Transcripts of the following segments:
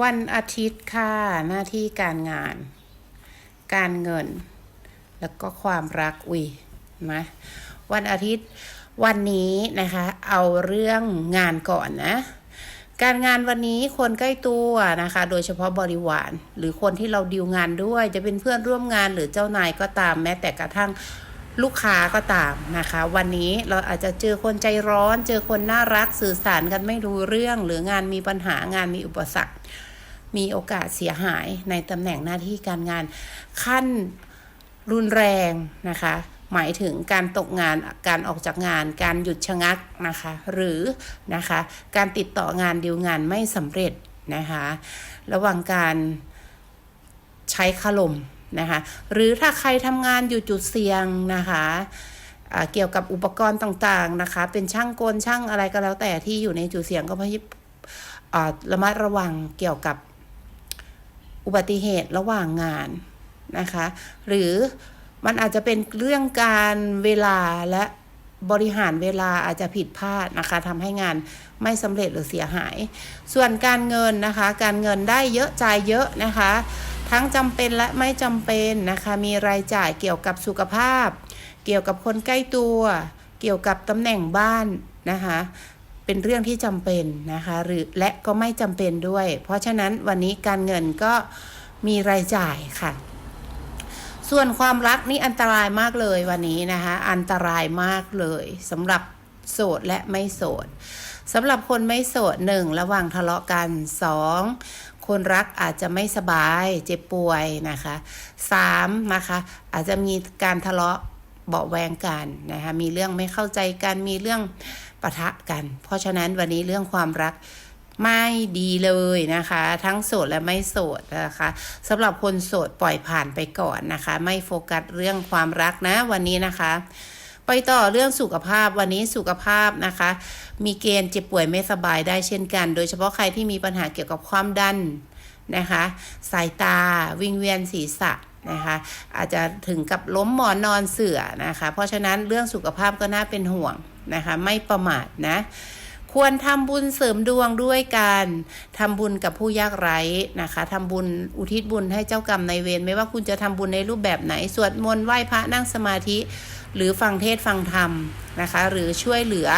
วันอาทิตย์ค่ะ หน้าที่การงาน การเงิน แล้วก็ความรักอุยนะวันอาทิตย์วันนี้นะคะ เอาเรื่องงานก่อนนะ การงานวันนี้คนใกล้ตัวนะคะ โดยเฉพาะบริวาร หรือคนที่เราดีลงานด้วย จะเป็นเพื่อนร่วมงานหรือเจ้านายก็ตามแม้แต่กระทั่ง ลูกค้าก็ตามนะคะ วันนี้เราอาจจะเจอคนใจร้อน เจอคนน่ารักสื่อสารกันไม่รู้เรื่อง หรืองานมีปัญหางานมีอุปสรรค มีโอกาสเสียหายในตำแหน่งหน้าที่การงานขั้นรุนแรงนะคะ หมายถึงการตกงานการออกจากงาน การหยุดชะงักนะคะ หรือนะคะการติดต่องานดีลงานไม่สำเร็จนะคะ ระหว่างการใช้คารม นะคะ หรือถ้าใครทำงานอยู่จุดเสี่ยงนะคะเกี่ยวกับอุปกรณ์ต่างๆนะคะ เป็นช่างกลช่างอะไรก็แล้วแต่ที่อยู่ในจุดเสี่ยงก็พยอ่าระมัดระวังเกี่ยวกับอุบัติเหตุระหว่างงานนะคะ หรือมันอาจจะเป็นเรื่องการเวลาและบริหารเวลาอาจจะผิดพลาดนะคะทำให้งานไม่สำเร็จหรือเสียหาย ส่วนการเงินนะคะ การเงินได้เยอะจ่ายเยอะนะคะ ทั้งจำเป็นและไม่จำเป็นนะคะ มีรายจ่ายเกี่ยวกับสุขภาพ เกี่ยวกับคนใกล้ตัว เกี่ยวกับตำแหน่งบ้านนะคะเป็นเรื่องที่จำเป็นนะคะหรือและก็ไม่จำเป็นด้วย เพราะฉะนั้นวันนี้การเงินก็มีรายจ่ายค่ะ ส่วนความรักนี่อันตรายมากเลยวันนี้นะคะอันตรายมากเลยสำหรับโสดและไม่โสดสำหรับคนไม่โสดหนึ่งระหว่างทะเลาะกันสอง คนรักอาจจะไม่สบายเจ็บป่วยนะคะสามนะคะอาจจะมีการทะเลาะเบาแวงกันนะคะมีเรื่องไม่เข้าใจกันมีเรื่องปะทะกัน เพราะฉะนั้นวันนี้เรื่องความรักไม่ดีเลยนะคะ ทั้งโสดและไม่โสดนะคะสำหรับคนโสดปล่อยผ่านไปก่อนนะคะ ไม่โฟกัสเรื่องความรักนะวันนี้นะคะ ไปต่อเรื่องสุขภาพวันนี้สุขภาพนะคะ มีเกณฑ์เจ็บป่วยไม่สบายได้เช่นกัน โดยเฉพาะใครที่มีปัญหาเกี่ยวกับความดันนะคะ สายตาวิงเวียนศีรษะนะคะอาจจะถึงกับล้มหมอนนอนเสือนะคะ เพราะฉะนั้นเรื่องสุขภาพก็น่าเป็นห่วงนะคะ ไม่ประมาทนะ ควรทำบุญเสริมดวงด้วยการทำบุญกับผู้ยากไร้นะคะทำบุญอุทิศบุญให้เจ้ากรรมนายเวรไม่ว่าคุณจะทำบุญในรูปแบบไหน สวดมนต์ไหว้พระนั่งสมาธิ หรือฟังเทศน์ฟังธรรมนะคะ หรือช่วยเหลือ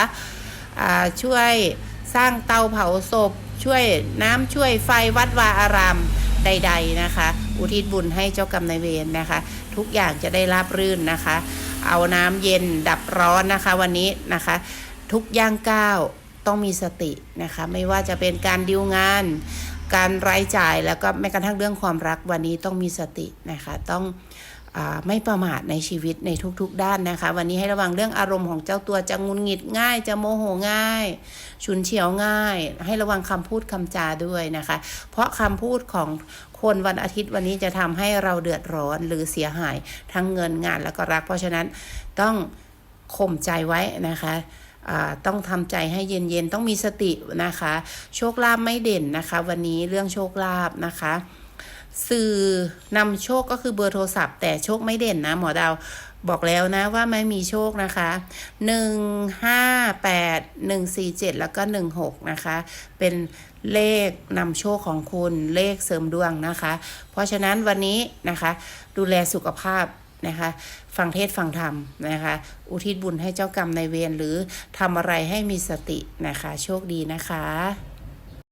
อช่วยสร้างเตาเผาศพ ช่วยน้ำช่วยไฟวัดวาอารามใด ๆนะคะ อุทิศบุญให้เจ้ากรรมนายเวรนะคะ ทุกอย่างจะได้ราบรื่นนะคะ เอาน้ำเย็นดับร้อนนะคะวันนี้นะคะ ทุกย่างก้าว ต้องมีสตินะคะ ไม่ว่าจะเป็นการดิวงาน การรายจ่ายแล้วก็แม้กระทั่งเรื่องความรักวันนี้ต้องมีสตินะคะ ต้องอไม่ประมาทในชีวิตในทุกๆด้านนะคะ วันนี้ให้ระวังเรื่องอารมณ์ของเจ้าตัวจะงุนหงิดง่าย จะโมโหง่าย ฉุนเฉียวง่าย ให้ระวังคำพูดคำจาด้วยนะคะ เพราะคำพูดของคนวันอาทิตย์วันนี้จะทำให้เราเดือดร้อนหรือเสียหายทั้งเงินงานแล้วก็รัก เพราะฉะนั้นต้องข่มใจไว้นะคะ ต้องทำใจให้เย็นๆ ต้องมีสตินะคะ โชคลาภไม่เด่นนะคะ วันนี้เรื่องโชคลาภนะคะสื่อนำโชคก็คือเบอร์โทรศัพท์ แต่โชคไม่เด่นนะ หมอดาวบอกแล้วนะว่าไม่มีโชคนะคะหนึ่งห้าแปดหนึ่งสี่เจ็ดแล้วก็หนึ่งหกนะคะ เป็นเลขนำโชคของคุณเลขเสริมดวงนะคะ เพราะฉะนั้นวันนี้นะคะ ดูแลสุขภาพ นะคะ ฟังเทศฟังธรรมนะคะ อุทิศบุญให้เจ้ากรรมในเวรหรือทำอะไรให้มีสตินะคะ โชคดีนะคะ